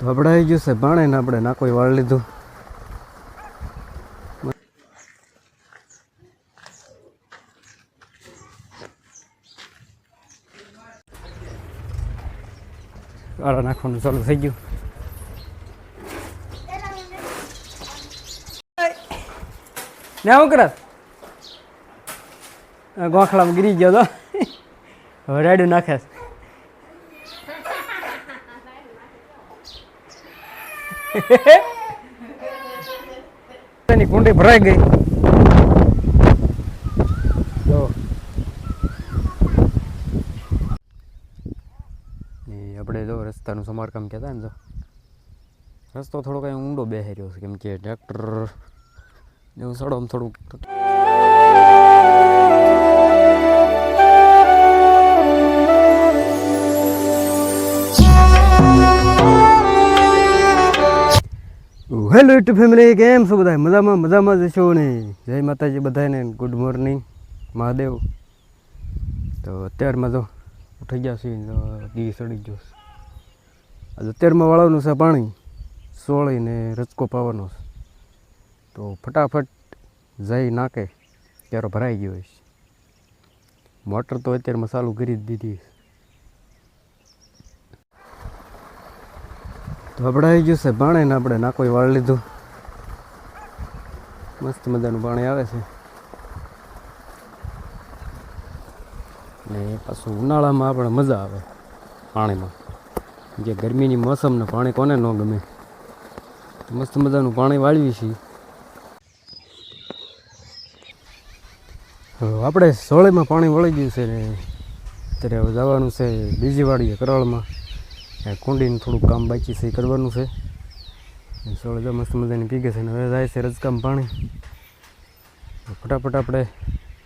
તો આવી ગયું છે ભાણે ને આપણે નાકોઈ વાળ લીધું. વાળા નાખવાનું ચાલુ થઈ ગયું. ને શું કરત ગોખલામાં ગીરી ગયો તો. હવે રેડું નાખે એની કુંડી ભરાઈ ગઈ. જો. આપણે જો રસ્તાનું સમારકામ કહેતા ને જો. રસ્તો થોડો કંઈ ઊંડો બેસી રહ્યો છે, કેમ કે ટ્રેક્ટર એવું સડો થોડુંક હેલો યુટ્યુબ ફેમિલી, કેમ છો બધા મજામાં મજામાં જ છો ને? જય માતાજી બધાને ગુડ મોર્નિંગ મહાદેવ. તો અત્યારમાં જો ઉઠી ગયા છીએ, તો દી સડી ગયો આજે અત્યારમાં વાળવાનું છે પાણી સોળીને રચકો પાવાનો છે. તો ફટાફટ જઈ નાખે, ત્યારે ભરાઈ ગયો છે મોટર તો અત્યારમાં ચાલુ કરી જ દીધી આવી ગયું છે પાણી ને આપણે નાકોઈ વાળ લીધું. મસ્ત મજાનું પાણી આવે છે. ને પાછું ઉનાળામાં આપણે મજા આવે પાણીમાં. જે ગરમીની મોસમને પાણી કોને ન ગમે. મસ્ત મજાનું પાણી વાળવી છીએ. આપણે સોળેમાં પાણી વળી ગયું છે ને અત્યારે હવે જવાનું છે બીજી વાડીએ કરાળમાં. કુંડીનું થોડુંક કામ બાકી છે કરવાનું છે. સોળ મસ્ત મજાની પીગે છે હવે જાય છે રજકામ પાણી. ફટાફટ આપણે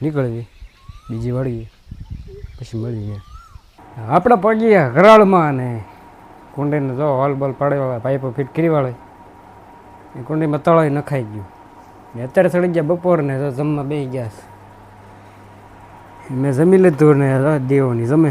નીકળીએ, બીજી વાળીએ પછી મળીએ. આપણે પગીએ ઘરાળમાં ને કુંડીને જો હોલ બોલ પાડેવાળા પાઇપો ફિટ કરી વાળે, એ કુંડીમાં તળાઈ નખાઈ ગયું. અત્યારે સડી ગયા બપોર ને જમવા બે ગયા મેં જમી લીધું ને દેવોની જમે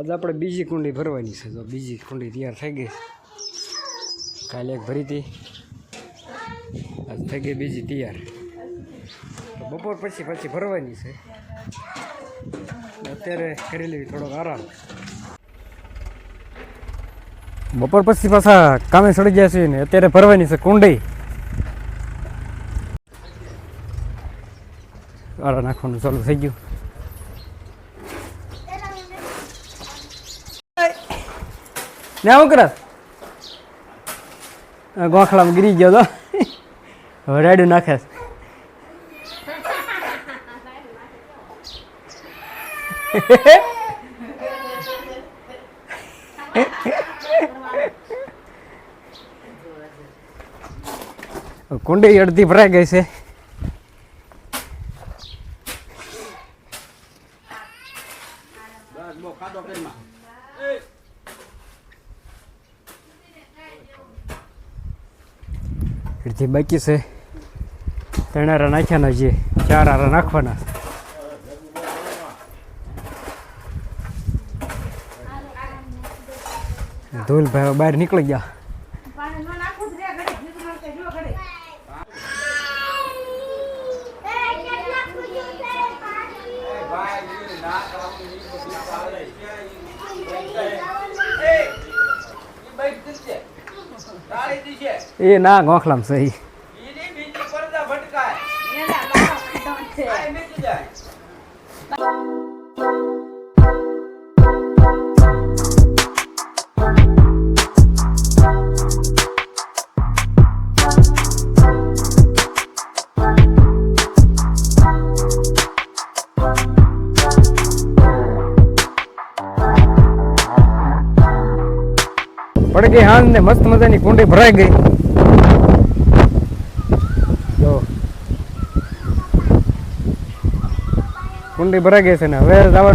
આજ આપણે બીજી કુંડી ભરવાની છે. તો બીજી કુંડી તૈયાર થઈ ગઈ કાલે એક ભરી હતી. આજ થઈ ગઈ બીજી તૈયાર. તો બપોર પછી પછી ભરવાની છે. અત્યારે કરી લેવી થોડોક આરામ. બપોર પછી પાછા કામે સડી ગયા છે ને, અત્યારે ભરવાની છે કુંડી. આરા નાખવાનું ચાલુ થઈ ગયું. ને શું કરત ગોખલામાં ગીરી ગયો તો. હવે રેડું નાખે કુંડી અડધી ભરાઈ ગઈ છે. અડધી બાકી છે. ત્રણ આરા નાખ્યાના છે. ચાર આરા નાખવાના. ધૂલ ભાઈ બહાર નીકળી ગયા. એ ના ગોખલામ સહી ભટકાય. ગઈ હાંજ ને મસ્ત મજાની કુંડી ભરાઈ ગઈ. કુંડી ભરાઈ ગઈ છે ને હવે જવા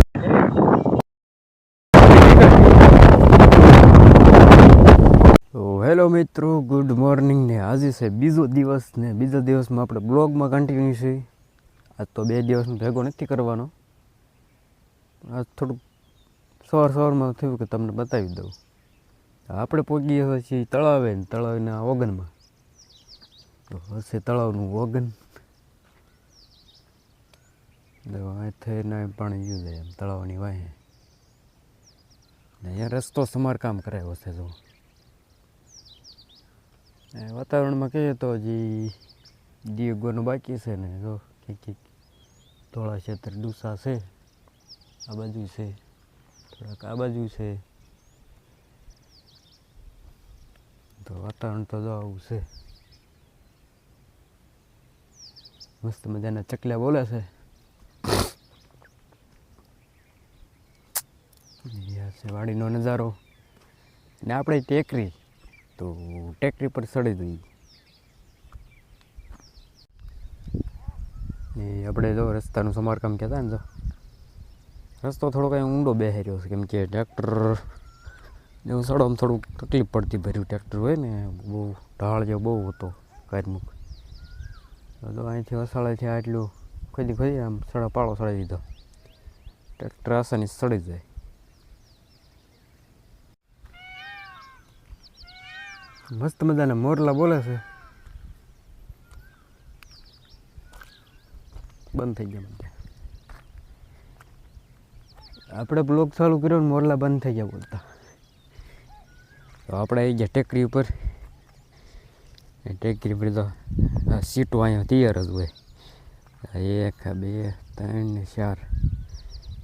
હેલો મિત્રો, ગુડ મોર્નિંગ ને આજે છે બીજો દિવસ ને બીજા દિવસમાં આપણે બ્લોગમાં કન્ટિન્યુ છે. આજ તો બે દિવસનો ભેગો નથી કરવાનો. આજ થોડુંક સવાર સવારમાં થયું કે તમને બતાવી દઉં. આપણે પહોંચી ગયા છીએ તળાવે ને તળાવના ઓગનમાં. તો હશે તળાવનું ઓગન. થઈને પાણી ગયું જાય એમ તળાવની વાહે. ને અહીંયા રસ્તો સમારકામ કરાયો છે જો. વાતાવરણમાં કહીએ તો હજી દીવગોનું બાકી છે ને જો. કંઈક કંઈક ધોળા ક્ષેત્ર ડુસા છે. આ બાજુ છે. થોડાક આ બાજુ છે. તો વાતાવરણ તો જો આવું છે. મસ્ત મજાના ચકલા બોલે છે. વાડીનો નજારો. ને આપણે ટેકરી, તો ટેકરી પર ચડી જઈએ. એ આપણે જો રસ્તાનું સમારકામ કહેતા ને જો. રસ્તો થોડો કાંઈ ઊંડો બેસી રહ્યો છે, કેમ કે ટ્રેક્ટર એવું સડવામાં થોડુંક તકલીફ પડતી ભર્યું ટ્રેક્ટર હોય ને, બહુ ઢાળ જેવો બહુ હતો કારમુખ તો અહીંથી વસાળેથી આટલું, ખોદી ખોદી આમ સડા પાળો સડાવી દીધો. ટ્રેક્ટર આસાની સડી જાય. મસ્ત મજાના મોરલા બોલે છે. બંધ થઈ ગયા બધા. આપણે બ્લોક ચાલુ કર્યો ને મોરલા બંધ થઈ ગયા બોલતા. તો આપણે આવી ગયા ટેકરી ઉપર ટેકરી પર તો સીટો અહીંયા તૈયાર જ હોય એક બે, ત્રણ ચાર,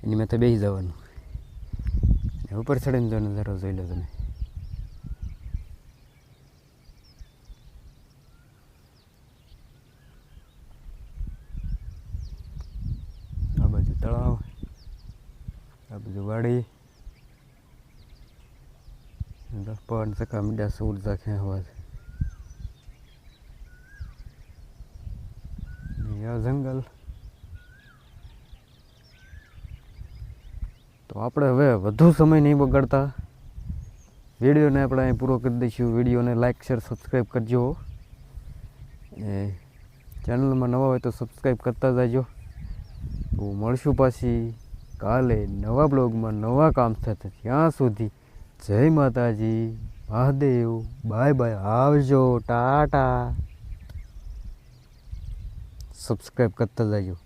એની મેં તો બેસી જવાનું ઉપર ચડીને જો નજારો જોઈ લો તમે. આ બાજુ તળાવ, આ બાજુ વાડી. પવન સકા મીડા સૂર જાખે અવાજ ને આ જંગલ. તો આપણે હવે વધુ સમય નહીં બગાડતા. વિડીયોને આપણે અહીં પૂરો કરી દઈશું. વિડીયોને લાઇક શેર સબસ્ક્રાઈબ કરજો. એ ચેનલમાં નવા હોય તો સબસ્ક્રાઈબ કરતા જાજો. તો મળશું પાછી કાલે નવા બ્લોગમાં નવા કામ સાથે. ત્યાં સુધી જય માતાજી મહાદેવ બાય બાય આવજો ટાટા. સબસ્ક્રાઈબ કરતા જાજો.